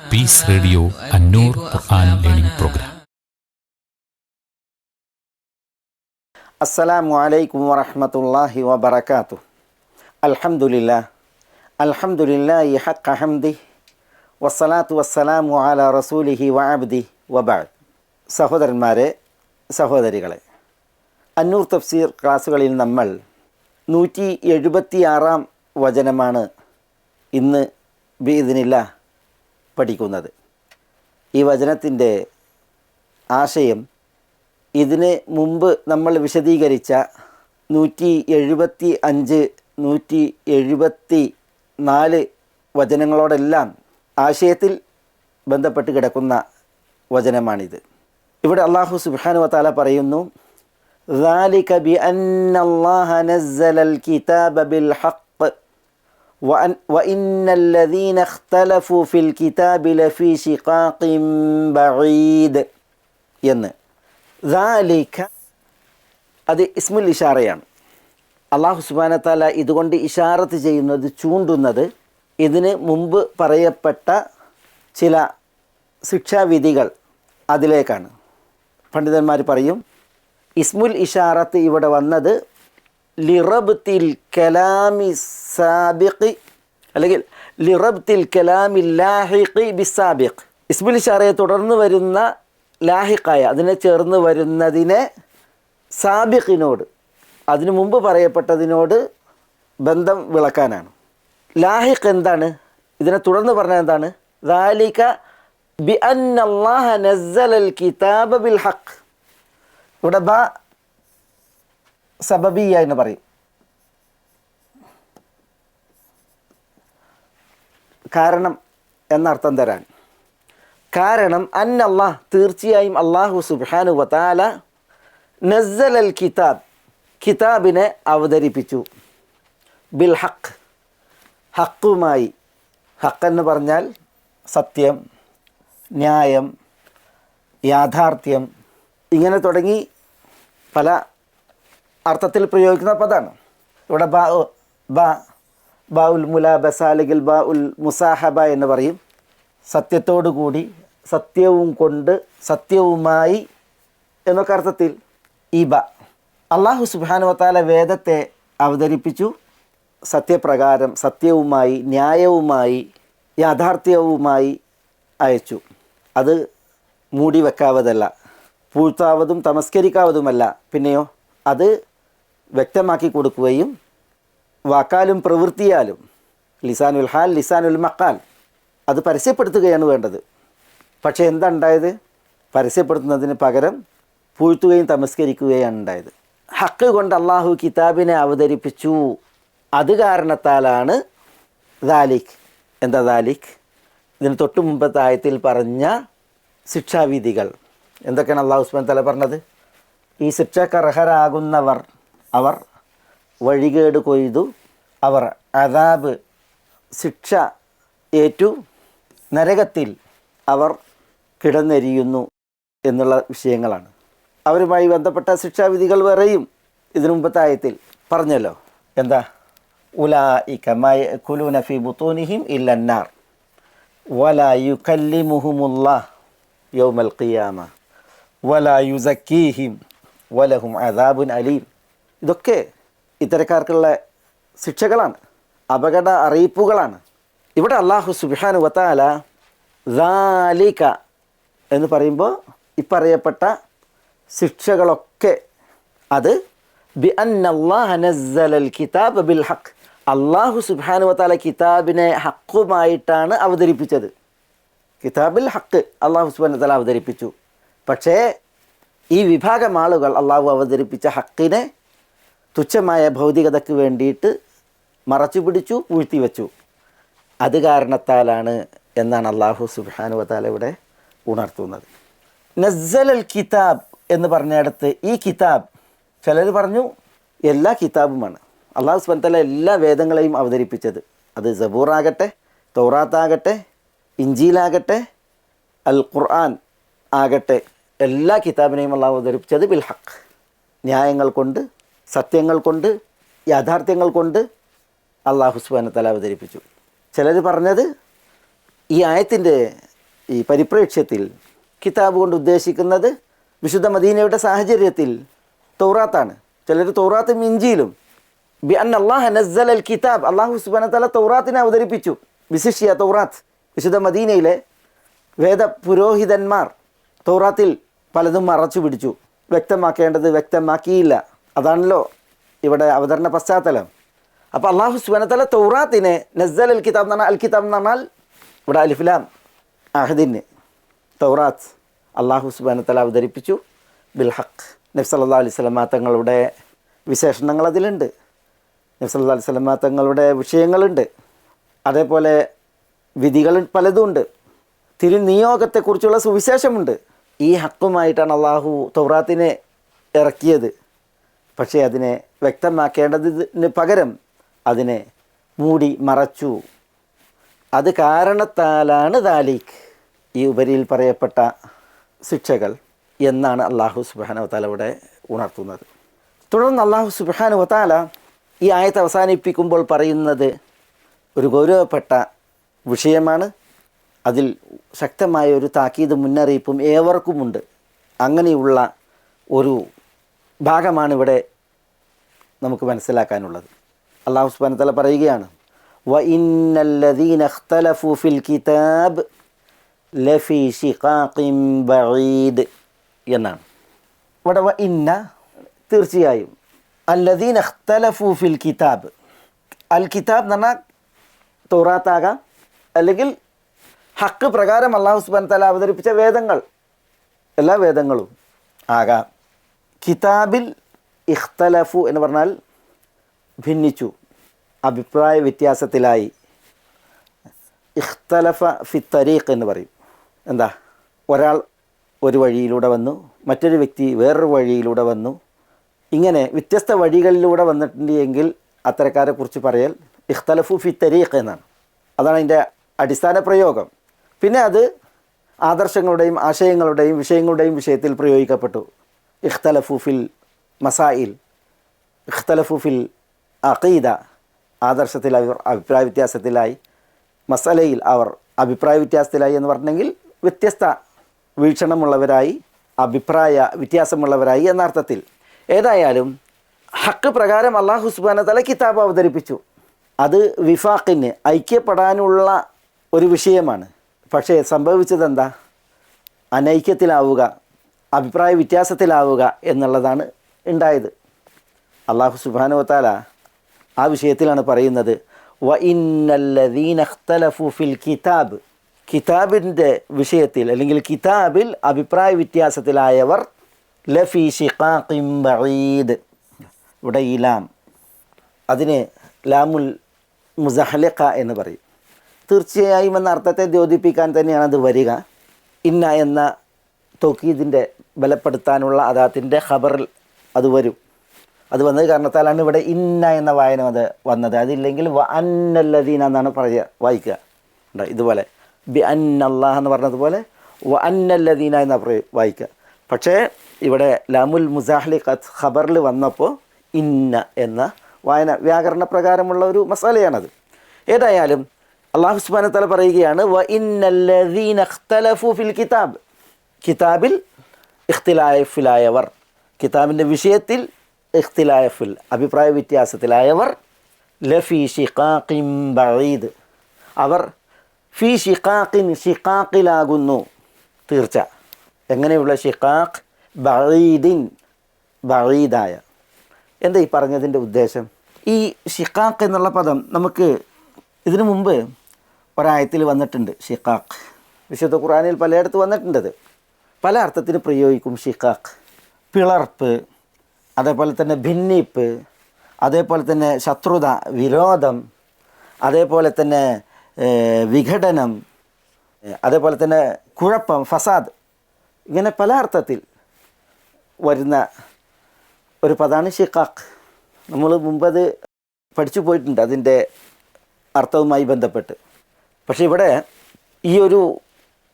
Peace radio Annur Quran learning programme അസ്സലാമു അലൈക്കും വറഹ്മത്തുള്ളാഹി വബറകാതു അൽഹംദുലില്ലാ അൽഹംദുലില്ലാഹി ഹഖ ഹംദി വസ്സലാത്തു വസ്സലാമു അലാ റസൂലിഹി വഅബ്ദി വബഅദ് സഹോദരന്മാരെ സഹോദരികളെ അന്നൂർ തഫ്സീർ ക്ലാസ്സുകളിൽ നമ്മൾ നൂറ്റി എഴുപത്തിയാറാം വചനമാണ് ഇന്ന് ബീദിനില്ല പഠിക്കുന്നത് ഈ വചനത്തിൻ്റെ ആശയം ഇതിന് മുമ്പ് നമ്മൾ വിശദീകരിച്ച നൂറ്റി എഴുപത്തി അഞ്ച് നൂറ്റി എഴുപത്തി നാല് വചനങ്ങളോടെല്ലാം ആശയത്തിൽ ബന്ധപ്പെട്ട് കിടക്കുന്ന വചനമാണിത് ഇവിടെ അള്ളാഹു സുബ്ഹാനു വതാല പറയുന്നു ذلك بأن الله نزل الكتاب بالحق وأن وإن الذين اختلفوا في الكتاب لفي شقاق بعيد എന്ന് ذلك അത് ഇസ്മുൽ ഇഷാറയാണ് അള്ളാഹു സുബാനത്താല ഇതുകൊണ്ട് ഇഷാറത്ത് ചെയ്യുന്നത് ചൂണ്ടുന്നത് ഇതിന് മുമ്പ് പറയപ്പെട്ട ചില ശിക്ഷാവിധികൾ അതിലേക്കാണ് പണ്ഡിതന്മാർ പറയും ഇസ്മുൽ ഇഷാറത്ത് ഇവിടെ വന്നത് ലിറബ്തിൽ കലാമി സാബിഖ് അല്ലെങ്കിൽ ലിറബ്തിൽ കലാമി ലാഹിഖി ബിസാബിഖ്. ഇസ്ബുൽ ഷാറയെ തുടർന്ന് വരുന്ന ലാഹിഖായ അതിനെ ചേർന്ന് വരുന്നതിനെ സാബിഖിനോട് അതിനു മുമ്പ് പറയപ്പെട്ടതിനോട് ബന്ധം വിളക്കാനാണ്. ലാഹിഖ് എന്താണ്? ഇതിനെ തുടർന്ന് പറഞ്ഞ എന്താണ്? ദാലിക ബി അൻ അള്ളാഹ നസ്സൽ കിതാബ ബിൽ ഹഖ്. ഇവിടെ ബാ സബബിയ എന്ന് പറയും. കാരണം എന്നർത്ഥം തരാൻ. കാരണം അന്നല്ലാ തീർച്ചയായും അള്ളാഹു സുബാനു വതാല നസ്സൽ അൽ കിതാബ് കിതാബിനെ അവതരിപ്പിച്ചു. ബിൽ ഹക്ക് ഹക്കുമായി ഹക്കെന്ന് പറഞ്ഞാൽ സത്യം ന്യായം യാഥാർത്ഥ്യം. ഇങ്ങനെ തുടങ്ങി പല അർത്ഥത്തിൽ പ്രയോഗിക്കുന്ന പദമാണ്. ഇവിടെ ബാ ബാ ബാ ഉൽ മുലാബസ അല്ലെങ്കിൽ ബാ ഉൽ മുസാഹബ എന്ന് പറയും. സത്യത്തോടു കൂടി സത്യവും കൊണ്ട് സത്യവുമായി എന്നൊക്കെ അർത്ഥത്തിൽ ഈ ബ. അള്ളാഹു സുബാനുവത്താല വേദത്തെ അവതരിപ്പിച്ചു. സത്യപ്രകാരം സത്യവുമായി ന്യായവുമായി യാഥാർത്ഥ്യവുമായി അയച്ചു. അത് മൂടി വെക്കാവതല്ല പൂഴ്ത്താവതും തമസ്കരിക്കാവതുമല്ല. പിന്നെയോ അത് വ്യക്തമാക്കി കൊടുക്കുകയും വാക്കാലും പ്രവൃത്തിയാലും ലിസാനുൽ ഹാൽ ലിസാനുൽ മക്കാൽ അത് പരസ്യപ്പെടുത്തുകയാണ് വേണ്ടത്. പക്ഷേ എന്താ ഉണ്ടായത് പരസ്യപ്പെടുത്തുന്നതിന് പകരം പൂഴ്ത്തുകയും തമസ്കരിക്കുകയാണ് ഉണ്ടായത്. ഹക്ക് കൊണ്ട് അള്ളാഹു കിതാബിനെ അവതരിപ്പിച്ചു. അത് കാരണത്താലാണ് ദാലിഖ് എന്താ ദാലിഖ് ഇതിന് തൊട്ട് മുമ്പത്തെ ആയത്തിൽ പറഞ്ഞ ശിക്ഷാവിധികൾ. എന്തൊക്കെയാണ് അള്ളാഹു ഉസ്മാൻ തല പറഞ്ഞത്? ഈ ശിക്ഷക്കർഹരാകുന്നവർ അവർ വഴികേട് കൊയ്തു. അവർ അതാബ് ശിക്ഷ ഏറ്റു. നരകത്തിൽ അവർ കിടന്നെരിയുന്നു എന്നുള്ള വിഷയങ്ങളാണ്. അവരുമായി ബന്ധപ്പെട്ട ശിക്ഷാവിധികൾ വേറെയും ഇതിനു മുമ്പത്തെ ആയത്തിൽ പറഞ്ഞല്ലോ. എന്താ? ഉലാ ഇ കമായ കുലു നഫി ബുത്തൂനിഹിം ഇല്ലന്നാർ. വല മുഹുമുല്ല യൗമൽ ഖിയാമ. വല യുസക്കീഹിം വലഹും അദാബുൻ അലീം. ഇതൊക്കെ ഇത്തരക്കാർക്കുള്ള ശിക്ഷകളാണ് അപകട അറിയിപ്പുകളാണ്. ഇവിടെ അള്ളാഹു സുബിഹാൻ വത്താല ദാലിക എന്ന് പറയുമ്പോൾ ഇപ്പറയപ്പെട്ട ശിക്ഷകളൊക്കെ അത് ബി അന്നല്ലാഹ് കിതാബ് ബിൽ ഹക്ക് അള്ളാഹു സുബാനു വത്താല കിതാബിനെ ഹക്കുമായിട്ടാണ് അവതരിപ്പിച്ചത്. കിതാബിൽ ഹക്ക് അള്ളാഹു സുബാൻ വത്താല അവതരിപ്പിച്ചു. പക്ഷേ ഈ വിഭാഗം ആളുകൾ അള്ളാഹു അവതരിപ്പിച്ച ഹക്കിനെ തുച്ഛമായ ഭൗതികതയ്ക്ക് വേണ്ടിയിട്ട് മറച്ചു പിടിച്ചു പൂഴ്ത്തി വെച്ചു. അത് കാരണത്താലാണ് എന്നാണ് അള്ളാഹു സുബാനു വത്താല ഇവിടെ ഉണർത്തുന്നത്. നസ്സൽ അൽ കിതാബ് എന്ന് പറഞ്ഞിടത്ത് ഈ കിതാബ് ചിലർ പറഞ്ഞു എല്ലാ കിതാബുമാണ്. അള്ളാഹു സുബാൻ തല എല്ലാ വേദങ്ങളെയും അവതരിപ്പിച്ചത്. അത് ജബൂറാകട്ടെ തൗറാത്താകട്ടെ ഇഞ്ചിയിലാകട്ടെ അൽ ഖുർആൻ ആകട്ടെ എല്ലാ കിതാബിനെയും അള്ളാഹു അവതരിപ്പിച്ചത് ബിൽ ന്യായങ്ങൾ കൊണ്ട് സത്യങ്ങൾ കൊണ്ട് യാഥാർത്ഥ്യങ്ങൾ കൊണ്ട് അള്ളാഹു സുബാനത്തല തല അവതരിപ്പിച്ചു. ചിലർ പറഞ്ഞത് ഈ ആയത്തിന്റെ ഈ പരിപ്രേക്ഷ്യത്തിൽ കിതാബ് കൊണ്ട് ഉദ്ദേശിക്കുന്നത് വിശുദ്ധ മദീനയുടെ സാഹചര്യത്തിൽ തൗറാത്താണ്. ചിലർ തൗറാത്തും ഇഞ്ചിയിലും ബി അൻ അള്ളാഹ് നസ്സൽ അൽ കിതാബ്. അള്ളാഹു സുബാനത്തല തല തൗറാത്തിനെ അവതരിപ്പിച്ചു. വിശിഷ്യ തൗറാത്ത്. വിശുദ്ധ മദീനയിലെ വേദ പുരോഹിതന്മാർ തൗറാത്തിൽ പലതും മറച്ചു പിടിച്ചു. വ്യക്തമാക്കേണ്ടത് വ്യക്തമാക്കിയില്ല. അതാണല്ലോ ഇവിടെ അവതരണ പശ്ചാത്തലം. അപ്പോൾ അള്ളാഹു സുബനത്തല തൗറാത്തിനെ നസ്സൽ അൽ കിതാബ് എന്ന് പറഞ്ഞാൽ അൽ കിതാബ് എന്ന് പറഞ്ഞാൽ ഇവിടെ അലിഫിലാം അഹദിന് തൗറാത്ത് അള്ളാഹു സുബാനത്തല അവതരിപ്പിച്ചു. ബിൽ ഹക്ക് നബ്സല്ലാ അലൈഹി തങ്ങളുടെ വിശേഷണങ്ങൾ അതിലുണ്ട്. നബ്സല്ലാ അലൈഹി തങ്ങളുടെ വിഷയങ്ങളുണ്ട്. അതേപോലെ വിധികൾ പലതും ഉണ്ട്. തിരുനിയോഗത്തെക്കുറിച്ചുള്ള സുവിശേഷമുണ്ട്. ഈ ഹക്കുമായിട്ടാണ് അള്ളാഹു തൗറാത്തിനെ ഇറക്കിയത്. പക്ഷേ അതിനെ വ്യക്തമാക്കേണ്ടതിന് പകരം അതിനെ മൂടി മറച്ചു. അത് കാരണത്താലാണ് ദാലീഖ് ഈ ഉപരിയിൽ പറയപ്പെട്ട ശിക്ഷകൾ എന്നാണ് അള്ളാഹു സുബാന വത്താല ഇവിടെ ഉണർത്തുന്നത്. തുടർന്ന് അള്ളാഹു സുബാന വത്താല ഈ ആയത്ത് അവസാനിപ്പിക്കുമ്പോൾ പറയുന്നത് ഒരു ഗൗരവപ്പെട്ട വിഷയമാണ്. അതിൽ ശക്തമായ ഒരു താക്കീത് മുന്നറിയിപ്പും ഏവർക്കുമുണ്ട്. അങ്ങനെയുള്ള ഒരു ഭാഗമാണ് ഇവിടെ നമുക്ക് മനസ്സിലാക്കാനുള്ളത്. അള്ളാഹു സുബാനത്തല തല പറയുകയാണ് വ ഇന്നല്ലദീന ഫിൽ കിതാബ് ലഫി ഷിഖാഖിം ബഈദ് എന്നാണ്. ഇവിടെ വ ഇന്ന തീർച്ചയായും അല്ലദീൻ ഇഖ്തലഫു ഫിൽ കിതാബ് അൽ കിതാബ് എന്ന് പറഞ്ഞാൽ തോറാത്താകാം അല്ലെങ്കിൽ ഹക്ക് പ്രകാരം അള്ളാഹു സുബാൻ തല അവതരിപ്പിച്ച വേദങ്ങൾ എല്ലാ വേദങ്ങളും ആകാം. കിതാബിൽ ഇഖ്തലഫു എന്ന് പറഞ്ഞാൽ ഭിന്നിച്ചു അഭിപ്രായ വ്യത്യാസത്തിലായി. ഇഖ്തലഫ ഫി തരീഖ് എന്ന് പറയും. എന്താ? ഒരാൾ ഒരു വഴിയിലൂടെ വന്നു മറ്റൊരു വ്യക്തി വേറൊരു വഴിയിലൂടെ വന്നു. ഇങ്ങനെ വ്യത്യസ്ത വഴികളിലൂടെ വന്നിട്ടുണ്ട് എങ്കിൽ അത്തരക്കാരെ കുറിച്ച് പറയൽ ഇഖ്തലഫു ഫി തരീഖ് എന്നാണ്. അതാണ് അതിന്റെ അടിസ്ഥാന പ്രയോഗം. പിന്നെ അത് ആദർശങ്ങളുടെയും ആശയങ്ങളുടെയും വിഷയങ്ങളുടെയും വിഷയത്തിൽ പ്രയോഗിക്കപ്പെട്ടു. ഇഖ്തലഫു ഫിൽ മസായിൽ ഇഖ്തലഫു ഫിൽ അഖീദ ആദർശത്തിൽ അവർ അഭിപ്രായ വ്യത്യാസത്തിലായി മസലയിൽ അവർ അഭിപ്രായ വ്യത്യാസത്തിലായി എന്ന് പറഞ്ഞെങ്കിൽ വ്യത്യസ്ത വീക്ഷണമുള്ളവരായി അഭിപ്രായ വ്യത്യാസമുള്ളവരായി എന്ന അർത്ഥത്തിൽ. ഏതായാലും ഹക്ക് പ്രകാരം അള്ളാഹു സുബാന തല കിതാബ് അവതരിപ്പിച്ചു. അത് വിഫാഖിന് ഐക്യപ്പെടാനുള്ള ഒരു വിഷയമാണ്. പക്ഷേ സംഭവിച്ചതെന്താ? അനൈക്യത്തിലാവുക. അഭിപ്രായ വ്യത്യാസത്തിലാവുക എന്നുള്ളതാണ് ഉണ്ടായത്. അള്ളാഹു സുബാനുവത്താല ആ വിഷയത്തിലാണ് പറയുന്നത് വ ഇന്നല്ലദീന ഇഖ്തലഫു ഫിൽ കിതാബ്. കിതാബിന്റെ വിഷയത്തിൽ അല്ലെങ്കിൽ കിതാബിൽ അഭിപ്രായ വ്യത്യാസത്തിലായവർ ലഫി ഷിഖാഖിംബീദ് ഇവിടെ ഈ ലാം അതിന് ലാമുൽ മുസഹലഖ എന്ന് പറയും. തീർച്ചയായും എന്ന അർത്ഥത്തെ ദ്യോതിപ്പിക്കാൻ തന്നെയാണ് അത് വരിക. ഇന്ന എന്ന തൊക്കീദിന്റെ ബലപ്പെടുത്താനുള്ള അദാത്തിന്റെ ഖബറിൽ അത് വരും. അത് വന്നത് കാരണത്താലാണ് ഇവിടെ ഇന്ന എന്ന വായന അത് വന്നത്. അതില്ലെങ്കിൽ വ അന്നല്ലദീന എന്നാണ് പറയുക വായിക്കുക. ഉണ്ടോ ഇതുപോലെ. ബി അന്നല്ലാഹ് എന്ന് പറഞ്ഞതുപോലെ വ അന്നല്ലദീന എന്ന പറയും വായിക്കുക. പക്ഷേ ഇവിടെ ലാമുൽ മുസാഹ്ലി ഖബറിൽ വന്നപ്പോൾ ഇന്ന എന്ന വായന വ്യാകരണ പ്രകാരമുള്ള ഒരു മസാലയാണത്. ഏതായാലും അള്ളാഹു തല പറയുകയാണ് വ ഇന്നല്ലദീന ഫിൽ കിതാബ്. കിതാബിൽ ഇഖ്തിലായഫിലായവർ കിതാബിന്റെ വിഷയത്തിൽ ഇഖ്തിലായഫിൽ അഭിപ്രായ വ്യത്യാസത്തിലായവർ ലഫി ഷിഖാഖിൻ ബീദ് അവർ ഫി ഷിഖാഖിൻ ഷിഖാഖിലാകുന്നു തീർച്ച. എങ്ങനെയുള്ള ഷിഖാഖ് ബീദിൻ ബീദായ എന്താ ഈ പറഞ്ഞതിന്റെ ഉദ്ദേശം? ഈ ഷിഖാഖ് എന്നുള്ള പദം നമുക്ക് ഇതിനു മുമ്പ് ഒരായത്തിൽ വന്നിട്ടുണ്ട് ഷിഖാഖ് വിശുദ്ധ ഖുറാനിൽ പലയിടത്ത് വന്നിട്ടുണ്ടത്. പല അർത്ഥത്തിന് പ്രയോഗിക്കും ഷിഖാഖ്. പിളർപ്പ് അതേപോലെ തന്നെ ഭിന്നിപ്പ് അതേപോലെ തന്നെ ശത്രുത വിരോധം അതേപോലെ തന്നെ വിഘടനം അതേപോലെ തന്നെ കുഴപ്പം ഫസാദ് ഇങ്ങനെ പല അർത്ഥത്തിൽ വരുന്ന ഒരു പദമാണ് ഷിഖാഖ്. നമ്മൾ മുമ്പത് പഠിച്ചു പോയിട്ടുണ്ട് അതിന്റെ അർത്ഥവുമായി ബന്ധപ്പെട്ട്. പക്ഷേ ഇവിടെ ഈ ഒരു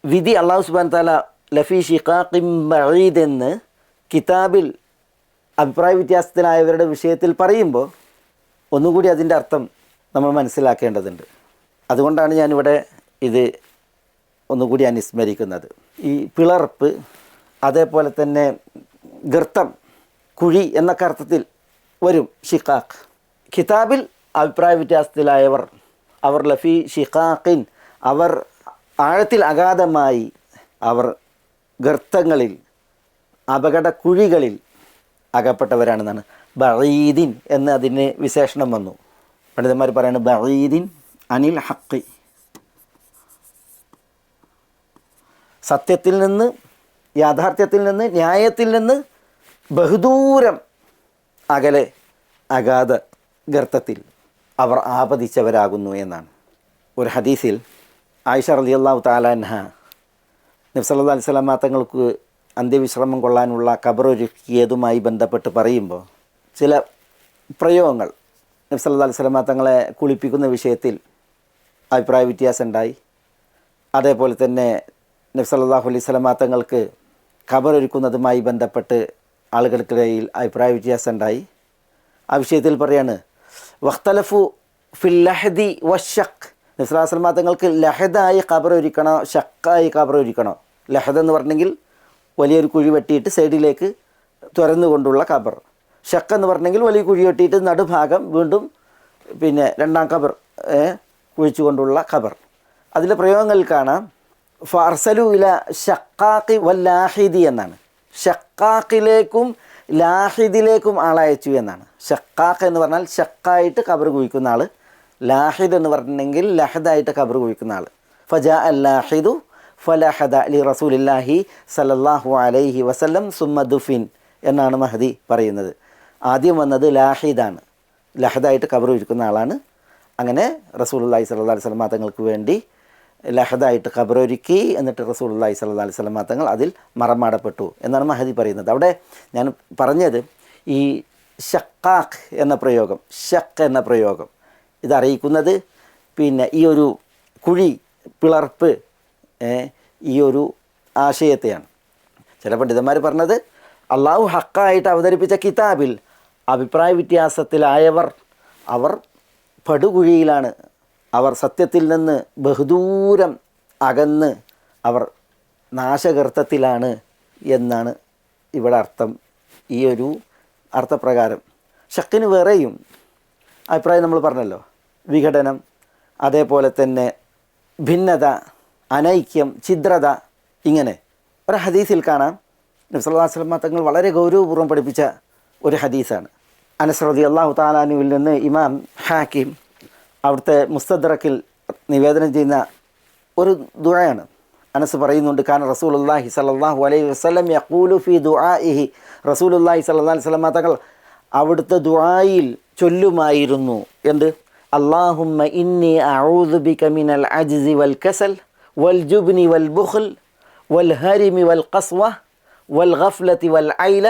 വിധി അള്ളാഹു സുബാൻ താല ലഫി ഷിഖാഖിം മഴീദ് എന്ന് കിതാബിൽ അഭിപ്രായ വ്യത്യാസത്തിലായവരുടെ വിഷയത്തിൽ പറയുമ്പോൾ ഒന്നുകൂടി അതിന്റെ അർത്ഥം നമ്മൾ മനസ്സിലാക്കേണ്ടതുണ്ട്. അതുകൊണ്ടാണ് ഞാനിവിടെ ഇത് ഒന്നുകൂടി അനുസ്മരിക്കുന്നത്. ഈ പിളർപ്പ് അതേപോലെ തന്നെ ഗർത്തം കുഴി എന്നൊക്കെ അർത്ഥത്തിൽ വരും ഷിഖാഖ് കിതാബിൽ അഭിപ്രായ വ്യത്യാസത്തിലായവർ അവർ ലഫി ഷിഖാഖിൻ അവർ ആഴത്തിൽ അഗാധമായി അവർ ഗർത്തങ്ങളിൽ അപകട കുഴികളിൽ അകപ്പെട്ടവരാണെന്നാണ്. ബഴീദിൻ എന്ന് അതിന് വിശേഷണം വന്നു. പണ്ഡിതന്മാർ പറയുന്നത് ബഴീദിൻ അനിൽ ഹക്കി സത്യത്തിൽ നിന്ന് യാഥാർത്ഥ്യത്തിൽ നിന്ന് ന്യായത്തിൽ നിന്ന് ബഹുദൂരം അകലെ അഗാധ ഗർത്തത്തിൽ അവർ ആപതിച്ചവരാകുന്നു എന്നാണ്. ഒരു ഹദീസിൽ ആയിഷ റലി അള്ളാഹു താലാൻഹ നബ്സല്ലാ അലൈഹി സ്വലാമ തങ്ങൾക്ക് അന്ത്യവിശ്രമം കൊള്ളാനുള്ള കബറൊരുക്കിയതുമായി ബന്ധപ്പെട്ട് പറയുമ്പോൾ ചില പ്രയോഗങ്ങൾ നബ്സല്ലാ അലൈഹി സ്വലാമ തങ്ങളെ കുളിപ്പിക്കുന്ന വിഷയത്തിൽ അഭിപ്രായ വ്യത്യാസം ഉണ്ടായി അതേപോലെ തന്നെ നബ്സല്ലാഹു അലൈഹി സ്വലാം തങ്ങൾക്ക് ഖബറൊരുക്കുന്നതുമായി ബന്ധപ്പെട്ട് ആളുകൾക്കിടയിൽ അഭിപ്രായ വ്യത്യാസം ഉണ്ടായി ആ വിഷയത്തിൽ പറയാണ് വഖ്തലഫു ഫിൽ ലഹദി വഷക് നബ്സല്ലാ സ്വലമാ തങ്ങൾക്ക് ലഹദായി ഖബറൊരുക്കണോ ഷക്കായി ഖബറൊരുക്കണോ ലഹദ് എന്ന് പറഞ്ഞെങ്കിൽ വലിയൊരു കുഴി വെട്ടിയിട്ട് സൈഡിലേക്ക് തുരന്നുകൊണ്ടുള്ള കബർ ഷക്ക് എന്ന് പറഞ്ഞെങ്കിൽ വലിയ കുഴി വെട്ടിയിട്ട് നടുഭാഗം വീണ്ടും പിന്നെ രണ്ടാം കബർ കുഴിച്ചു കുഴിച്ചുകൊണ്ടുള്ള കബർ അതിലെ പ്രയോഗങ്ങൾ കാണാം. ഫർസലു ഇല ഷക്കാഖി വല്ലാഹിദി എന്നാണ്. ഷക്കാഖിലേക്കും ലാഹിദിലേക്കും ആളയച്ചു എന്നാണ്. ഷക്കാഖ് എന്ന് പറഞ്ഞാൽ ഷക്കായിട്ട് കബർ കുഴിക്കുന്ന ആൾ ലാഹിദ് എന്ന് പറഞ്ഞെങ്കിൽ ലഹദായിട്ട് കബർ കുഴിക്കുന്ന ആൾ ഫജ അൽ ലാഹിദു ഫലഹദ അലി റസൂലില്ലാഹി സലല്ലാഹു അലൈഹി വസല്ലം സുമ്മദുഫിൻ എന്നാണ് മഹദി പറയുന്നത്. ആദ്യം വന്നത് ലാഹിദാണ്. ലഹദായിട്ട് കബർ ഒരുക്കുന്ന ആളാണ്. അങ്ങനെ റസൂലുള്ളാഹി സല്ലാ അലൈഹി വസല്ലം തങ്ങൾക്ക് വേണ്ടി ലഹദായിട്ട് കബറൊരുക്കി എന്നിട്ട് റസൂലുള്ളാഹി സല്ലാ അലൈഹി വസല്ലം തങ്ങൾ അതിൽ മറമാടപ്പെട്ടു എന്നാണ് മഹദി പറയുന്നത്. അവിടെ ഞാൻ പറഞ്ഞത് ഈ ഷക്കാഖ് എന്ന പ്രയോഗം ഷക്ക് എന്ന പ്രയോഗം. ഇതറിയിക്കുന്നത് പിന്നെ ഈ ഒരു കുഴി പിളർപ്പ് ഈ ഒരു ആശയത്തെയാണ്. ചില പണ്ഡിതന്മാർ പറഞ്ഞത് അള്ളാഹു ഹക്കായിട്ട് അവതരിപ്പിച്ച കിതാബിൽ അഭിപ്രായ വ്യത്യാസത്തിലായവർ അവർ പടുകുഴിയിലാണ് അവർ സത്യത്തിൽ നിന്ന് ബഹുദൂരം അകന്ന് അവർ നാശകർത്തത്തിലാണ് എന്നാണ് ഇവിടെ അർത്ഥം. ഈ ഒരു അർത്ഥപ്രകാരം. ഷക്കിന് വേറെയും അഭിപ്രായം നമ്മൾ പറഞ്ഞല്ലോ. വിഘടനം അതേപോലെ തന്നെ ഭിന്നത അനൈക്യം ഛിദ്രത ഇങ്ങനെ. ഒരു ഹദീസിൽ കാണാം. നബ്സല്ലാ സ്വലമ തങ്ങൾ വളരെ ഗൗരവപൂർവം പഠിപ്പിച്ച ഒരു ഹദീസാണ്. അനസ്രതി അള്ളാഹു താലാനുവിൽ നിന്ന് ഇമാം ഹാക്കിം അവിടുത്തെ മുസ്തദ്റക്കിൽ നിവേദനം ചെയ്യുന്ന ഒരു ദുഴയാണ് അനസ് പറയുന്നുണ്ട് കാരണം റസൂലുള്ളാഹി സല്ലല്ലാഹു അലൈഹി വസല്ലം യഖൂലു ഫി ദുആഇഹി. റസൂലുള്ളാഹി സല്ലല്ലാഹു വസല്ലം തങ്ങൾ അവിടുത്തെ ദുആയിൽ ചൊല്ലുമായിരുന്നു. എന്ത്? അല്ലാഹുമ്മ ഇന്നി അഊദു ബിക മിനൽ അജ്സി വൽ കസൽ. വൽ ജുബ്നി വൽ ബുഖൽ വൽ ഹരിമി വൽ ഖസ്വ വൽ ഗഫ്ലതി വൽ ഐല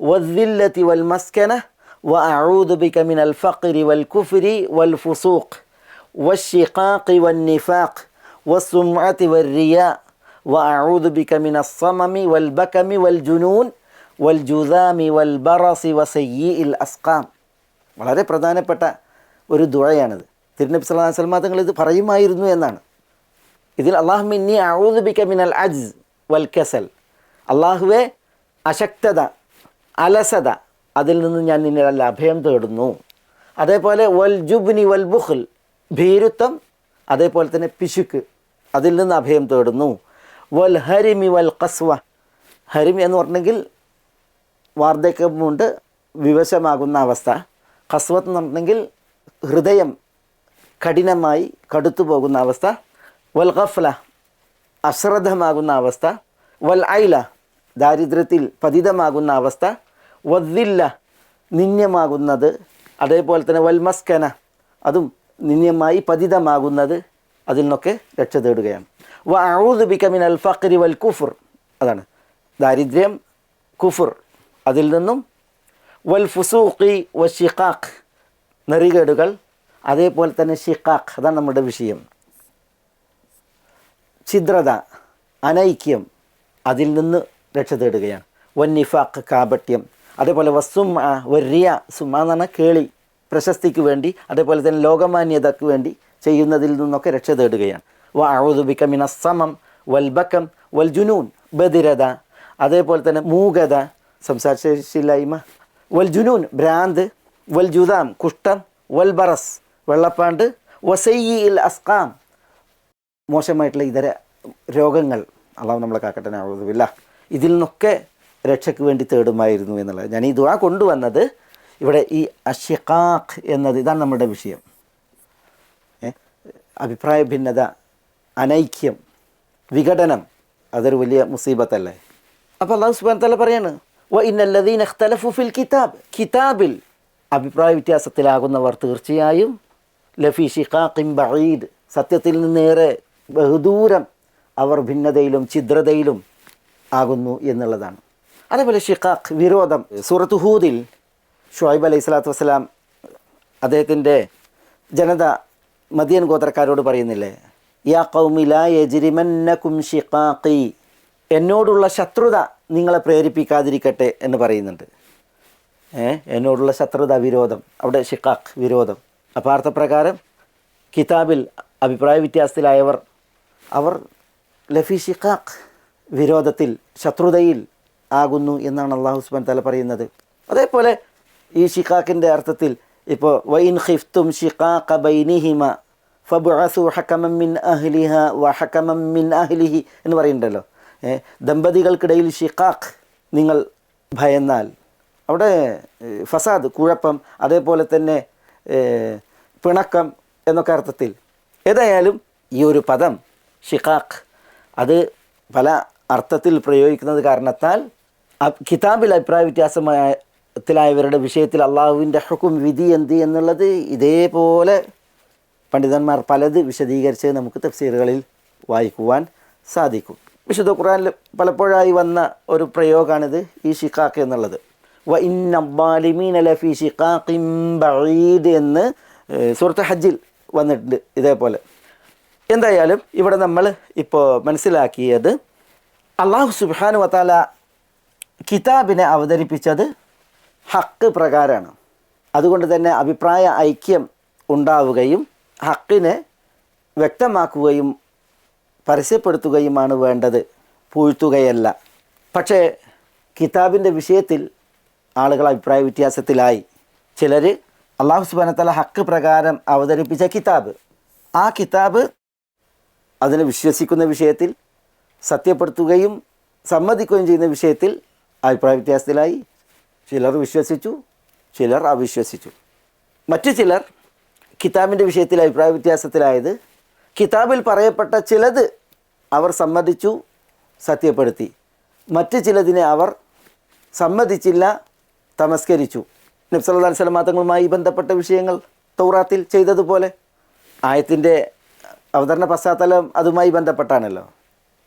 والذلة والمسكنة وأعوذ بك من الفقر والكفر والفسوق والشقاق والنفاق والسمعة والرياء وأعوذ بك من الصمم والبكم والجنون والجذام والبرص وسيء الأسقام വളരെ പ്രധാനപ്പെട്ട ഒരു ദുഴയാണിത് തിരുനബി സല്ലല്ലാഹു അലൈഹി വസല്ലം തങ്ങൾ ഇത് പറയുമായിരുന്നു എന്നാണ് ഇതിൽ അള്ളാഹു മിന്നി അഊദുബിക മിനൽ അജ്സ് വൽ കസൽ. അള്ളാഹുവെ അശക്തത അലസത അതിൽ നിന്ന് ഞാൻ നിന്നെ അഭയം തേടുന്നു. അതേപോലെ വൽ ജുബ്നി വൽ ബുഖൽ ഭീരുത്വം അതേപോലെ തന്നെ പിശുക്ക് അതിൽ നിന്ന് അഭയം തേടുന്നു. വൽ ഹരിമി വൽ കസ്വ ഹരിമി എന്ന് പറഞ്ഞെങ്കിൽ വാർദ്ധക്യം കൊണ്ട് വിവശമാകുന്ന അവസ്ഥ. കസ്വത്ത് എന്ന് പറഞ്ഞെങ്കിൽ ഹൃദയം കഠിനമായി കടുത്തു പോകുന്ന അവസ്ഥ. വൽ ഖഫ്ല അശ്രദ്ധമാകുന്ന അവസ്ഥ വൽ ഐല ദാരിദ്ര്യത്തിൽ പതിതമാകുന്ന അവസ്ഥ വദ്ദില്ല നിന്യമാകുന്നത് അതേപോലെ തന്നെ വൽ മസ്കന അതും നിന്യമായി പതിതമാകുന്നത് അതിൽ നിന്നൊക്കെ രക്ഷ തേടുകയാണ്. വ ഔദ് ബിക്കമിൻ അൽ ഫക്രി വൽ കുഫുർ അതാണ് ദാരിദ്ര്യം കുഫുർ അതിൽ നിന്നും വൽ ഫുസൂഖി വ ഷിഖാഖ് നെറികേടുകൾ അതേപോലെ തന്നെ ഷിഖാഖ് അതാണ് നമ്മുടെ വിഷയം. ഛിദ്രത അനൈക്യം അതിൽ നിന്ന് രക്ഷ തേടുകയാണ്. വന്നിഫാഖ് കാപട്യം. അതേപോലെ വസുമ വരിയ സുമ എന്ന് പറഞ്ഞാൽ കേളി പ്രശസ്തിക്ക് വേണ്ടി അതേപോലെ തന്നെ ലോകമാന്യതയ്ക്ക് വേണ്ടി ചെയ്യുന്നതിൽ നിന്നൊക്കെ രക്ഷ തേടുകയാണ്. വ ഔദുബിക്ക മിന സമം വൽബക്കം വൽ ജുനൂൻ ബദിരത അതേപോലെ തന്നെ മൂകത സംസാരശേഷിയില്ലായ്മ വൽ ജുനൂൻ ഭ്രാന്ത് വൽ ജുദാം കുഷ്ഠം വൽബറസ് വെള്ളപ്പാണ്ട് വസയ്യിൽ അസ്കാം മോശമായിട്ടുള്ള ഇതര രോഗങ്ങൾ അള്ളാഹു നമ്മളെ കാക്കട്ടെ ആവുന്നില്ല ഇതിൽ നിന്നൊക്കെ രക്ഷയ്ക്ക് വേണ്ടി തേടുമായിരുന്നു എന്നുള്ളത്. ഞാൻ ഈ ദുആ കൊണ്ടുവന്നത് ഇവിടെ ഈ അഷിഖാഖ് എന്നത് ഇതാണ് നമ്മുടെ വിഷയം. അഭിപ്രായ ഭിന്നത അനൈക്യം വിഘടനം അതൊരു വലിയ മുസീബത്തല്ലേ? അപ്പോൾ അള്ളാഹു സുബാൻ തല പറയാണ് വ ഇന്നല്ലദീന ഇഖ്തലഫു ഫിൽ കിതാബ്. കിതാബിൽ അഭിപ്രായ വ്യത്യാസത്തിലാകുന്നവർ തീർച്ചയായും ലഫി ഷിഖാഖിം ബഈദ് സത്യത്തിൽ നിന്നേറെ ബഹുദൂരം അവർ ഭിന്നതയിലും ഛിദ്രതയിലും ആകുന്നു എന്നുള്ളതാണ്. അതേപോലെ ഷിഖാഖ് വിരോധം. സൂറത്ത് ഹൂദിൽ ഷുഹൈബ് അലൈഹി സ്വലാത്തു വസ്സലാം അദ്ദേഹത്തിന്റെ ജനത മദിയൻ ഗോത്രക്കാരോട് പറയുന്നില്ലേ? യാ കൗമില യജിരിമന്നകും ഷിഖാഖി. എന്നോടുള്ള ശത്രുത നിങ്ങളെ പ്രേരിപ്പിക്കാതിരിക്കട്ടെ എന്ന് പറയുന്നുണ്ട്. എന്നോടുള്ള ശത്രുത വിരോധം. അവിടെ ഷിഖാഖ് വിരോധം. അപ്പാർത്ഥപ്രകാരം കിതാബിൽ അഭിപ്രായ വ്യത്യാസത്തിലായവർ അവർ ലഫി ഷിഖാഖ് വിരോധത്തിൽ ശത്രുതയിൽ ആകുന്നു എന്നാണ് അള്ളാഹു സുബാൻ തല പറയുന്നത്. അതേപോലെ ഈ ഷിഖാഖിന്റെ അർത്ഥത്തിൽ ഇപ്പോൾ വൈൻ ഖിഫ്തും ഷിഖാഖ ബൈനിഹിമ ഫബുഅസു മിൻ അഹ്ലിഹ വ ഹക്കമം മിൻ അഹ്ലിഹി എന്ന് പറയുന്നുണ്ടല്ലോ. ദമ്പതികൾക്കിടയിൽ ഷിഖാഖ് നിങ്ങൾ ഭയന്നാൽ അവിടെ ഫസാദ് കുഴപ്പം അതേപോലെ തന്നെ പിണക്കം എന്നൊക്കെ അർത്ഥത്തിൽ. ഏതായാലും ഈ ഒരു പദം ഷിഖാഖ് അത് പല അർത്ഥത്തിൽ പ്രയോഗിക്കുന്നത് കാരണത്താൽ കിതാബിൽ അഭിപ്രായ വ്യത്യാസത്തിലായവരുടെ വിഷയത്തിൽ അള്ളാഹുവിന്റെ ഹുക്കും വിധി എന്ത് എന്നുള്ളത് ഇതേപോലെ പണ്ഡിതന്മാർ പലത് വിശദീകരിച്ച് നമുക്ക് തഫ്സീറുകളിൽ വായിക്കുവാൻ സാധിക്കും. വിശുദ്ധ ഖുറാനിൽ പലപ്പോഴായി വന്ന ഒരു പ്രയോഗമാണിത് ഈ ഷിഖാഖ് എന്നുള്ളത്. വ ഇന്നീന ലഫി ഷിഖാഖിം ബഈദ് എന്ന് സുഹൃത്ത് ഹജ്ജിൽ വന്നിട്ടുണ്ട് ഇതേപോലെ. എന്തായാലും ഇവിടെ നമ്മൾ ഇപ്പോൾ മനസ്സിലാക്കിയത് അള്ളാഹു സുബാനു വത്താല കിതാബിനെ അവതരിപ്പിച്ചത് ഹക്ക് പ്രകാരമാണ് അതുകൊണ്ട് തന്നെ അഭിപ്രായ ഐക്യം ഉണ്ടാവുകയും ഹക്കിനെ വ്യക്തമാക്കുകയും പരസ്യപ്പെടുത്തുകയുമാണ് വേണ്ടത്. പൂഴ്ത്തുകയല്ല. പക്ഷേ കിതാബിന്റെ വിഷയത്തിൽ ആളുകൾ അഭിപ്രായ വ്യത്യാസത്തിലായി. ചിലർ അള്ളാഹു സുബാനത്തല ഹക്ക് പ്രകാരം അവതരിപ്പിച്ച കിതാബ്. ആ കിതാബ് അതിനെ വിശ്വസിക്കുന്ന വിഷയത്തിൽ സത്യപ്പെടുത്തുകയും സമ്മതിക്കുകയും ചെയ്യുന്ന വിഷയത്തിൽ അഭിപ്രായ വ്യത്യാസത്തിലായി ചിലർ വിശ്വസിച്ചു ചിലർ അവിശ്വസിച്ചു. മറ്റു ചിലർ കിതാബിന്റെ വിഷയത്തിൽ അഭിപ്രായ വ്യത്യാസത്തിലായത് കിതാബിൽ പറയപ്പെട്ട ചിലത് അവർ സമ്മതിച്ചു സത്യപ്പെടുത്തി. മറ്റ് ചിലതിനെ അവർ സമ്മതിച്ചില്ല തമസ്കരിച്ചു. നബ്സല്ലാ സ്വലം മതങ്ങളുമായി ബന്ധപ്പെട്ട വിഷയങ്ങൾ തൗറാത്തിൽ ചെയ്തതുപോലെ ആയത്തിന്റെ അവതരണ പശ്ചാത്തലം അതുമായി ബന്ധപ്പെട്ടാണല്ലോ.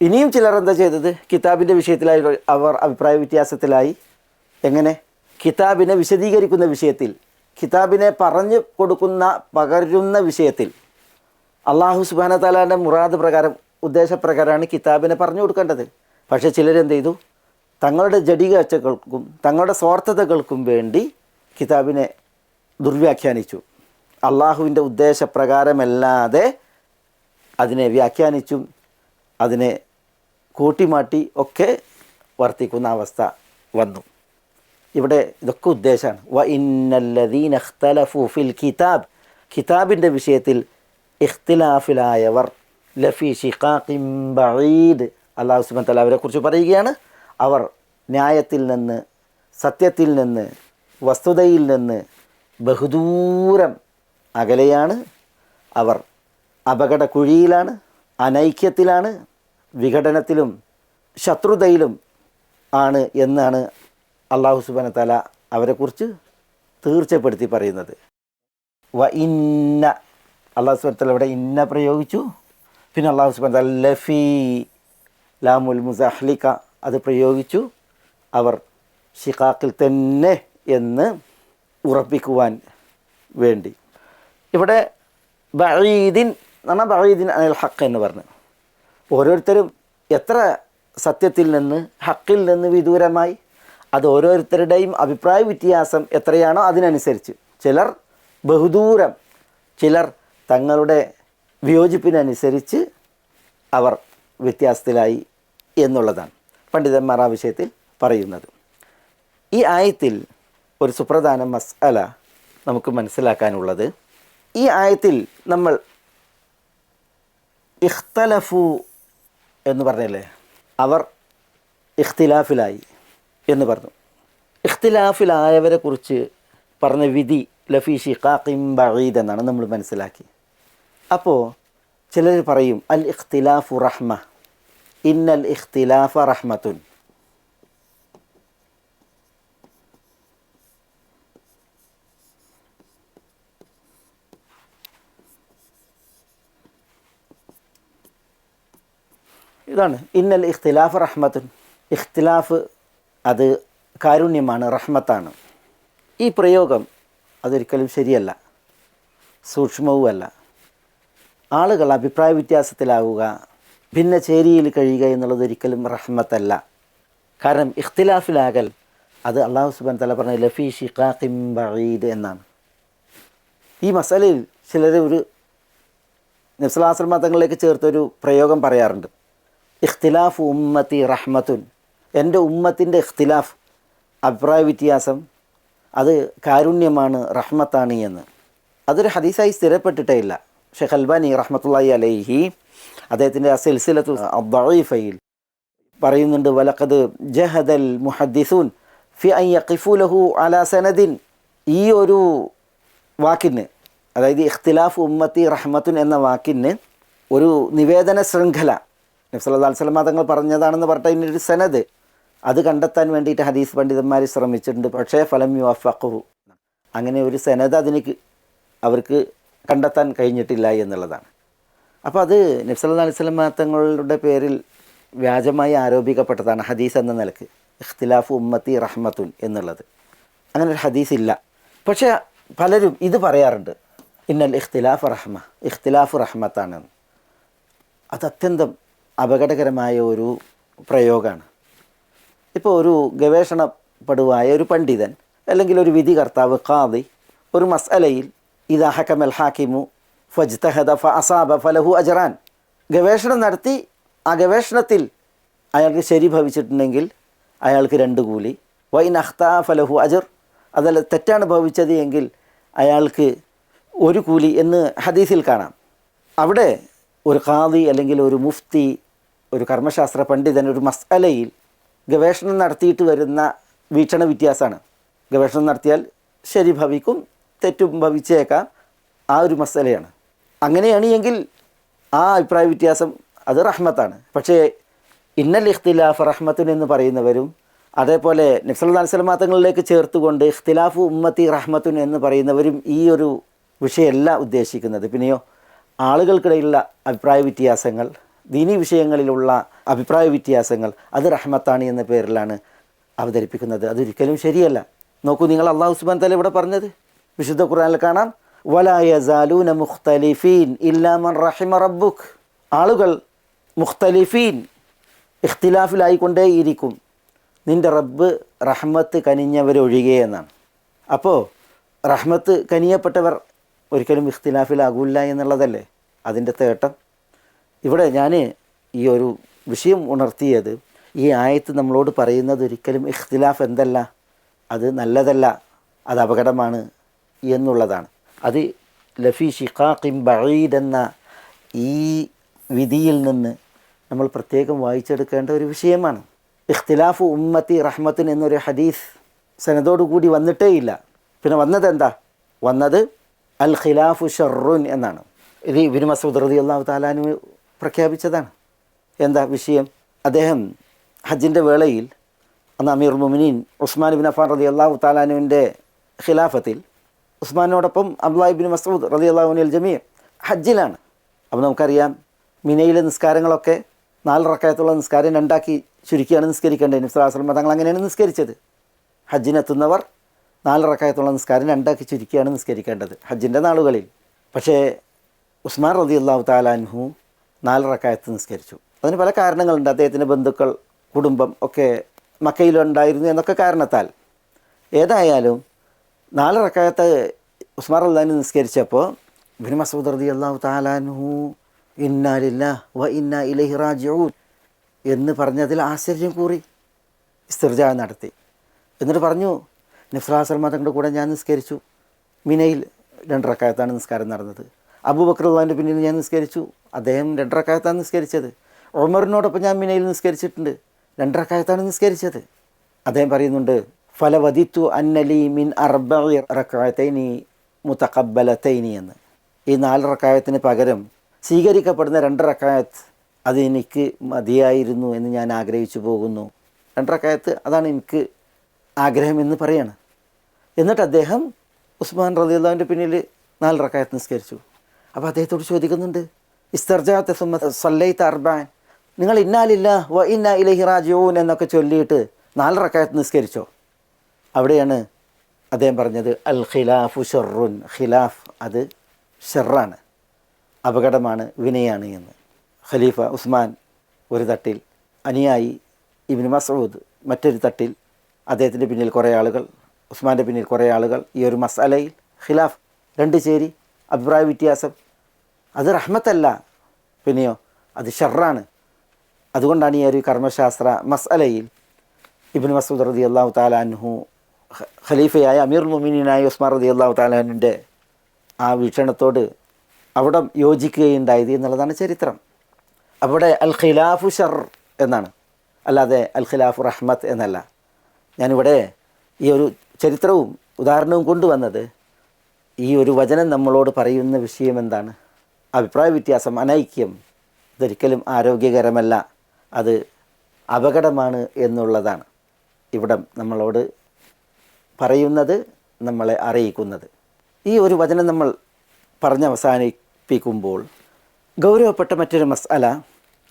ഇനിയും ചിലർ എന്താ ചെയ്തത്? കിതാബിന്റെ വിഷയത്തിലായി അവർ അഭിപ്രായ വ്യത്യാസത്തിലായി. എങ്ങനെ? കിതാബിനെ വിശദീകരിക്കുന്ന വിഷയത്തിൽ കിതാബിനെ പറഞ്ഞു കൊടുക്കുന്ന പകരുന്ന വിഷയത്തിൽ. അള്ളാഹു സുബാന താലാന്റെ മുറാദ് പ്രകാരം ഉദ്ദേശപ്രകാരമാണ് കിതാബിനെ പറഞ്ഞു കൊടുക്കേണ്ടത്. പക്ഷേ ചിലരെന്ത് ചെയ്തു? തങ്ങളുടെ ജടികാഴ്ചകൾക്കും തങ്ങളുടെ സ്വാർത്ഥതകൾക്കും വേണ്ടി കിതാബിനെ ദുർവ്യാഖ്യാനിച്ചു. അള്ളാഹുവിന്റെ ഉദ്ദേശപ്രകാരമല്ലാതെ അതിനെ വ്യാഖ്യാനിച്ചും അതിനെ കൂട്ടിമാട്ടി ഒക്കെ വർത്തിക്കുന്ന അവസ്ഥ വന്നു. ഇവിടെ ഇതൊക്കെ ഉദ്ദേശമാണ്. വ ഇന്നല്ലദീൻ ഫിൽ കിതാബ്. കിതാബിന്റെ വിഷയത്തിൽ ഇഖ്തിലാഫിലായവർ ലഫി ഷിഖാഖിം ബഈദ് അള്ളാഹു സുബൻ തല അവരെ കുറിച്ച് പറയുകയാണ്. അവർ ന്യായത്തിൽ നിന്ന് സത്യത്തിൽ നിന്ന് വസ്തുതയിൽ നിന്ന് ബഹുദൂരം അകലെയാണ്. അവർ അപകട കുഴിയിലാണ് അനൈക്യത്തിലാണ് വിഘടനത്തിലും ശത്രുതയിലും ആണ് എന്നാണ് അള്ളാഹു സുബാന തല അവരെക്കുറിച്ച് തീർച്ചപ്പെടുത്തി പറയുന്നത്. വ ഇന്ന അള്ളാഹു സുബാൻ തല ഇവിടെ ഇന്ന പ്രയോഗിച്ചു. പിന്നെ അള്ളാഹു സുബാൻ തല ലഫി ലാമുൽ മുസഹ്ലിക്ക അത് പ്രയോഗിച്ചു. അവർ ഷിഖാക്കിൽ തന്നെ എന്ന് ഉറപ്പിക്കുവാൻ വേണ്ടി. ഇവിടെ ബഴീദിൻ എന്ന് ബഹീദിൻ അനിൽ ഹക്ക് എന്ന് പറഞ്ഞു. ഓരോരുത്തരും എത്ര സത്യത്തിൽ നിന്ന് ഹക്കിൽ നിന്ന് വിദൂരമായി അത് ഓരോരുത്തരുടെയും അഭിപ്രായ വ്യത്യാസം എത്രയാണോ അതിനനുസരിച്ച്. ചിലർ ബഹുദൂരം ചിലർ തങ്ങളുടെ വിയോജിപ്പിനനുസരിച്ച് അവർ വ്യത്യാസത്തിലായി എന്നുള്ളതാണ് പണ്ഡിതന്മാർ ആ വിഷയത്തിൽ പറയുന്നത്. ഈ ആയത്തിൽ ഒരു സുപ്രധാന മസ്അല നമുക്ക് മനസ്സിലാക്കാനുള്ളത്. ഈ ആയത്തിൽ നമ്മൾ ഇഖ്തലഫു എന്ന് പറഞ്ഞല്ലേ? അവർ ഇഖ്തിലാഫിലായി എന്ന് പറഞ്ഞു. ഇഖ്തിലാഫിലായവരെ കുറിച്ച് പറഞ്ഞ വിധി ലഫീഷി ഷിഖാഖിം ബഈദ് എന്നാണ് നമ്മൾ മനസ്സിലാക്കി അപ്പോൾ ചിലർ പറയും അൽ ഇഖ്തിലാഫു റഹ്മ ഇന്നൽ ഇഖ്തിലാഫ റഹ്മത്തുൻ. ഇതാണ്. ഇന്നൽ ഇഖ്തിലാഫ് റഹ്മത്തുൻ. ഇഖ്തിലാഫ് അത് കാരുണ്യമാണ് റഹ്മത്താണ്. ഈ പ്രയോഗം അതൊരിക്കലും ശരിയല്ല. സൂക്ഷ്മവുമല്ല. ആളുകൾ അഭിപ്രായ വ്യത്യാസത്തിലാവുക ഭിന്ന ചേരിയിൽ കഴിയുക എന്നുള്ളത് ഒരിക്കലും റഹ്മത്തല്ല. കാരണം ഇഖ്തിലാഫിലാകൽ അത് അള്ളാഹു സുബാൻ തല പറഞ്ഞ ലഫി ഷിഖാഖിം ബീദ് എന്നാണ്. ഈ മസാലയിൽ ചിലർ ഒരു നബ്സലാസ്ലമ ചേർത്തൊരു പ്രയോഗം പറയാറുണ്ട്. ഇഖ്തിലാഫ് ഉമ്മത്തി റഹ്മത്തുൻ. എന്റെ ഉമ്മത്തിന്റെ ഇഖ്തിലാഫ് അഭിപ്രായ വ്യത്യാസം അത് കാരുണ്യമാണ് റഹ്മത്താണ് എന്ന്. അതൊരു ഹദീസായി സ്ഥിരപ്പെട്ടിട്ടേ ഇല്ല. ഷെഖ് അൽബാനി റഹ്മത്തുള്ളി അലൈഹി അദ്ദേഹത്തിന്റെ ആ സിൽസിലത്തു ദഈഫയിൽ പറയുന്നുണ്ട് വലക്കത് ജഹദൽ മുഹദ്ദിസൂൻ ഫി അൻ യഖിഫു ലഹു അലാ സനദിൻ. ഈ ഒരു വാക്കിന് അതായത് ഇഖ്തിലാഫ് ഉമ്മത്തി റഹ്മത്തുൻ എന്ന വാക്കിന് ഒരു നിവേദന ശൃംഖല നബ്സല്ലാ സ്വലമ തങ്ങൾ പറഞ്ഞതാണെന്ന് പറഞ്ഞ ഇതിനൊരു സനത് അത് കണ്ടെത്താൻ വേണ്ടിയിട്ട് ഹദീസ് പണ്ഡിതന്മാർ ശ്രമിച്ചിട്ടുണ്ട്. പക്ഷേ ഫലം യുവഫഖു അങ്ങനെ ഒരു സനത് അതിന് അവർക്ക് കണ്ടെത്താൻ കഴിഞ്ഞിട്ടില്ല എന്നുള്ളതാണ്. അപ്പോൾ അത് നബ്സല്ലാ അലൈഹി സ്വലമ തങ്ങളുടെ പേരിൽ വ്യാജമായി ആരോപിക്കപ്പെട്ടതാണ് ഹദീസ് എന്ന നിലയ്ക്ക്. ഇഖ്തിലാഫ് ഉമ്മത്തി റഹ്മത്തുൻ എന്നുള്ളത്. അങ്ങനെ ഒരു ഹദീസ് ഇല്ല. പക്ഷേ പലരും ഇത് പറയാറുണ്ട്. ഇന്നൽ ഇഖ്തിലാഫ് റഹ്മ ഇഖ്തിലാഫ് റഹ്മത്താണ്. അത് അത്യന്തം അപകടകരമായ ഒരു പ്രയോഗമാണ് ഇപ്പോൾ ഒരു ഗവേഷണപ്പെടുവായ ഒരു പണ്ഡിതൻ അല്ലെങ്കിൽ ഒരു വിധി കർത്താവ് ഖാദി ഒരു മസലയിൽ ഇദാ ഹക്കമൽ ഹാക്കിമു ഫജ്തഹദ ഫ അസാബ ഫലഹു അജറാൻ. ഗവേഷണം നടത്തി ആ ഗവേഷണത്തിൽ അയാൾക്ക് ശരി ഭവിച്ചിട്ടുണ്ടെങ്കിൽ അയാൾക്ക് രണ്ട് കൂലി. വൈൻ അഖ്താ ഫലഹു അജർ. അതല്ല തെറ്റാണ് ഭവിച്ചത് എങ്കിൽ അയാൾക്ക് ഒരു കൂലി എന്ന് ഹദീസിൽ കാണാം. അവിടെ ഒരു ഖാദി അല്ലെങ്കിൽ ഒരു മുഫ്തി ഒരു കർമ്മശാസ്ത്ര പണ്ഡിതൻ ഒരു മസ്അലയിൽ ഗവേഷണം നടത്തിയിട്ട് വരുന്ന വീക്ഷണ വ്യത്യാസമാണ്. ഗവേഷണം നടത്തിയാൽ ശരി ഭവിക്കും തെറ്റും ഭവിച്ചേക്കാം ആ ഒരു മസലയാണ് അങ്ങനെയാണ് എങ്കിൽ ആ അഭിപ്രായ വ്യത്യാസം അത് റഹ്മത്താണ്. പക്ഷേ ഇന്നൽ ഇഖ്തിലാഫ് റഹ്മത്തുൻ എന്ന് പറയുന്നവരും അതേപോലെ നബ്സല്ലാ സ്വലമാത്തങ്ങളിലേക്ക് ചേർത്തുകൊണ്ട് ഇഖ്തിലാഫ് ഉമ്മത്തി റഹ്മത്തുൻ എന്ന് പറയുന്നവരും ഈ ഒരു വിഷയമല്ല ഉദ്ദേശിക്കുന്നത്. പിന്നെയോ ആളുകൾക്കിടയിലുള്ള അഭിപ്രായ വ്യത്യാസങ്ങൾ ദീനി വിഷയങ്ങളിലുള്ള അഭിപ്രായ വ്യത്യാസങ്ങൾ അത് റഹ്മത്താണ് എന്ന പേരിലാണ് അവതരിപ്പിക്കുന്നത്. അതൊരിക്കലും ശരിയല്ല. നോക്കൂ നിങ്ങൾ അള്ളാഹു സുബാൻ തല ഇവിടെ പറഞ്ഞത്. വിശുദ്ധ ഖുറാനിൽ കാണാം വലായസാലൂന മുഖ്തലിഫീൻ ഇല്ലാമൻ റഹിമ റബ്ബുക്ക് ആളുകൾ മുഖ്തലിഫീൻ ഇഖ്തിലാഫിലായിക്കൊണ്ടേയിരിക്കും. നിന്റെ റബ്ബ് റഹ്മത്ത് കനിഞ്ഞവരൊഴികെ എന്നാണ്. അപ്പോൾ റഹ്മത്ത് കനിയപ്പെട്ടവർ ഒരിക്കലും ഇഖ്തിലാഫിലാകില്ല എന്നുള്ളതല്ലേ? അതിന്റെ തേട്ടം. ഇവിടെ ഞാൻ ഈ ഒരു വിഷയം ഉണർത്തിയത് ഈ ആയത്ത് നമ്മളോട് പറയുന്നത് ഒരിക്കലും ഇഖ്തിലാഫ് എന്തല്ല? അത് നല്ലതല്ല അത് അപകടമാണ് എന്നുള്ളതാണ്. അത് ലഫി ഷിഖാഖിം ബഈദ് എന്ന ഈ വിധിയിൽ നിന്ന് നമ്മൾ പ്രത്യേകം വായിച്ചെടുക്കേണ്ട ഒരു വിഷയമാണ്. ഇഖ്തിലാഫ് ഉമ്മത്തി റഹ്മത്തിൻ എന്നൊരു ഹദീസ് സനതോടുകൂടി വന്നിട്ടേ ഇല്ല. പിന്നെ വന്നത് എന്താ? വന്നത് അൽ ഖിലാഫു ഷർറുൻ എന്നാണ്. ഇത് ഇബിൻ മസൂദ് റതി അള്ളാഹു താലാനു പ്രഖ്യാപിച്ചതാണ്. എന്താ വിഷയം? അദ്ദേഹം ഹജ്ജിന്റെ വേളയിൽ അന്ന് അമീർ മുമിനീൻ ഉസ്മാൻ ബിൻ അഫാൻ റതി അള്ളാഹു താലാനുവിന്റെ ഖിലാഫത്തിൽ ഉസ്മാനോടൊപ്പം അബ്ദുല്ലാഹിബിൻ മസൂദ് റതി അള്ളാഹുനിൽ ജമീർ ഹജ്ജിലാണ്. അപ്പോൾ നമുക്കറിയാം മിനയിലെ നിസ്കാരങ്ങളൊക്കെ നാല് റക്കായത്തുള്ള നിസ്കാരം രണ്ടാക്കി ചുരുക്കിയാണ് നിസ്കരിക്കേണ്ടത്. നിസ്ലാസ്ലമ തങ്ങൾ അങ്ങനെയാണ് നിസ്കരിച്ചത്. ഹജ്ജിനെത്തുന്നവർ നാല് റക്കായത്തുള്ള നിസ്കാരം രണ്ടാക്കി ചുരുക്കിയാണ് നിസ്കരിക്കേണ്ടത് ഹജ്ജിന്റെ നാളുകളിൽ. പക്ഷേ ഉസ്മാൻ റതി അള്ളാഹു താലാൻഹു നാല് റക്കായത്ത് നിസ്കരിച്ചു. അതിന് പല കാരണങ്ങളുണ്ട്. അദ്ദേഹത്തിന്റെ ബന്ധുക്കൾ കുടുംബം ഒക്കെ മക്കയിലുണ്ടായിരുന്നു എന്നൊക്കെ കാരണത്താൽ. ഏതായാലും നാല് റക്കായത്ത് ഉസ്മാൻ അള്ളഹാൻ നിസ്കരിച്ചപ്പോൾ ബിൻ മസൂദ് റതി അള്ളാഹു താലാൻഹു ഇന്നാലില്ല വ ഇന്ന ഇലഹി റാജിഊൻ എന്ന് പറഞ്ഞതിൽ ആശ്ചര്യം കൂറി. സ്ഥിർജ നടത്തി. എന്നിട്ട് പറഞ്ഞു നിഫ്രാസൽ മതങ്ങളുടെ കൂടെ ഞാൻ നിസ്കരിച്ചു. മിനയിൽ രണ്ടരക്കാലത്താണ് നിസ്കാരം നടന്നത്. അബൂബക്കറുള്ളാന്റെ പിന്നിൽ ഞാൻ നിസ്കരിച്ചു. അദ്ദേഹം രണ്ടരക്കാലത്താണ് നിസ്കരിച്ചത്. ഒമറിനോടൊപ്പം ഞാൻ മിനയിൽ നിസ്കരിച്ചിട്ടുണ്ട്. രണ്ടരക്കാലത്താണ് നിസ്കരിച്ചത്. അദ്ദേഹം പറയുന്നുണ്ട് ഫലവദിത്തു അന്നലി മിൻ അർബി റക്കായത്തൈനി മുത്തക്കബലത്തൈനി എന്ന്. ഈ നാല് റക്കായത്തിന് പകരം സ്വീകരിക്കപ്പെടുന്ന രണ്ടരക്കായത്ത് അത് എനിക്ക് മതിയായിരുന്നു എന്ന് ഞാൻ ആഗ്രഹിച്ചു പോകുന്നു. രണ്ടരക്കായത്ത് അതാണ് എനിക്ക് ആഗ്രഹമെന്ന് പറയാണ്. എന്നിട്ട് അദ്ദേഹം ഉസ്മാൻ റദിയുള്ളാവിന്റെ പിന്നിൽ നാല് റക്കായത്ത് നിസ്കരിച്ചു. അപ്പോൾ അദ്ദേഹത്തോട് ചോദിക്കുന്നുണ്ട് ഇസ്തർജാത്ത സുമ സല്ലൈത്ത് അർബാൻ. നിങ്ങൾ ഇന്നാലില്ല വ ഇന്ന ഇലഹി റാജോൻ എന്നൊക്കെ ചൊല്ലിയിട്ട് നാല് റക്കായത്ത് നിസ്കരിച്ചോ? അവിടെയാണ് അദ്ദേഹം പറഞ്ഞത് അൽ ഖിലാഫു ഷെറുൻ. ഖിലാഫ് അത് ഷെറാണ് അപകടമാണ് വിനയാണ് എന്ന്. ഖലീഫ ഉസ്മാൻ ഒരു തട്ടിൽ അനിയായി ഇബിൻ മസൂദ് മറ്റൊരു തട്ടിൽ അദ്ദേഹത്തിന്റെ പിന്നിൽ കുറേ ആളുകൾ ഉസ്മാന്റെ പിന്നിൽ കുറേ ആളുകൾ ഈ ഒരു മസാലയിൽ ഖിലാഫ് രണ്ട് ചേരി അഭിപ്രായ വ്യത്യാസം. അത് റഹ്മത്തല്ല. പിന്നെയോ അത് ഷെറാണ്. അതുകൊണ്ടാണ് ഈ ഒരു കർമ്മശാസ്ത്ര മസലയിൽ ഇബിൻ മസൂദ് റതി അള്ളാഹു താലാൻഹു ഖലീഫയായ അമീർ മുമിനായ ഉസ്മാൻ റതി അള്ളാഹു താലാനുന്റെ ആ വീക്ഷണത്തോട് അവിടെ യോജിക്കുകയുണ്ടായത് എന്നുള്ളതാണ് ചരിത്രം. അവിടെ അൽ ഖിലാഫു ഷർ എന്നാണ്. അല്ലാതെ അൽ ഖിലാഫു റഹ്മത്ത് എന്നല്ല. ഞാനിവിടെ ഈ ഒരു ചരിത്രവും ഉദാഹരണവും കൊണ്ടുവന്നത് ഈ ഒരു വചനം നമ്മളോട് പറയുന്ന വിഷയം എന്താണ്? അഭിപ്രായ വ്യത്യാസം അനൈക്യം ഇതൊരിക്കലും ആരോഗ്യകരമല്ല. അത് അപകടമാണ് എന്നുള്ളതാണ്. ഇവിടെ നമ്മളോട് പറയുന്നത് നമ്മളെ അറിയിക്കുന്നത്. ഈ ഒരു വചനം നമ്മൾ പറഞ്ഞ് അവസാനിപ്പിക്കുമ്പോൾ ഗൗരവപ്പെട്ട മറ്റൊരു മസാല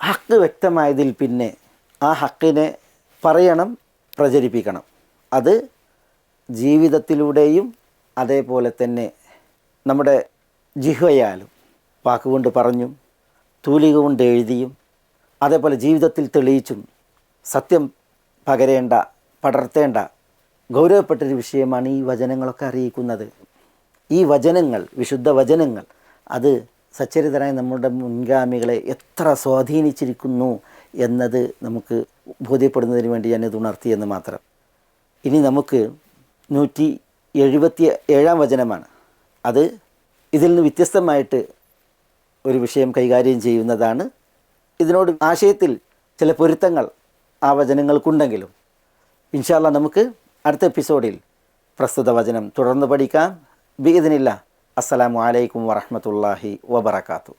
ഹക്ക് വ്യക്തമായതിൽ പിന്നെ ആ ഹക്കിനെ പറയണം പ്രചരിപ്പിക്കണം. അത് ജീവിതത്തിലൂടെയും അതേപോലെ തന്നെ നമ്മുടെ ജിഹയാലും വാക്കുകൊണ്ട് പറഞ്ഞും തൂലിക കൊണ്ട് എഴുതിയും അതേപോലെ ജീവിതത്തിൽ തെളിയിച്ചും സത്യം പകരേണ്ട പടർത്തേണ്ട ഗൗരവപ്പെട്ടൊരു വിഷയമാണ് ഈ വചനങ്ങളൊക്കെ അറിയിക്കുന്നത്. ഈ വചനങ്ങൾ വിശുദ്ധ വചനങ്ങൾ അത് സച്ചരിതരായ നമ്മുടെ മുൻഗാമികളെ എത്ര സ്വാധീനിച്ചിരിക്കുന്നു എന്നത് നമുക്ക് ബോധ്യപ്പെടുന്നതിന് വേണ്ടി ഞാനിത് ഉണർത്തിയെന്ന് മാത്രം. ഇനി നമുക്ക് നൂറ്റി എഴുപത്തി ഏഴാം വചനമാണ്. അത് ഇതിൽ നിന്ന് വ്യത്യസ്തമായിട്ട് ഒരു വിഷയം കൈകാര്യം ചെയ്യുന്നതാണ്. ഇതിനോട് ആശയത്തിൽ ചില പൊരുത്തങ്ങൾ ആ വചനങ്ങൾക്കുണ്ടെങ്കിലും ഇൻഷാല്ല നമുക്ക് അടുത്ത എപ്പിസോഡിൽ പ്രസ്തുത വചനം തുടർന്ന് പഠിക്കാം. ബി ഇതിനില്ല അസ്സലാമു അലൈക്കും വറഹമത്തല്ലാഹി വബർക്കാത്തു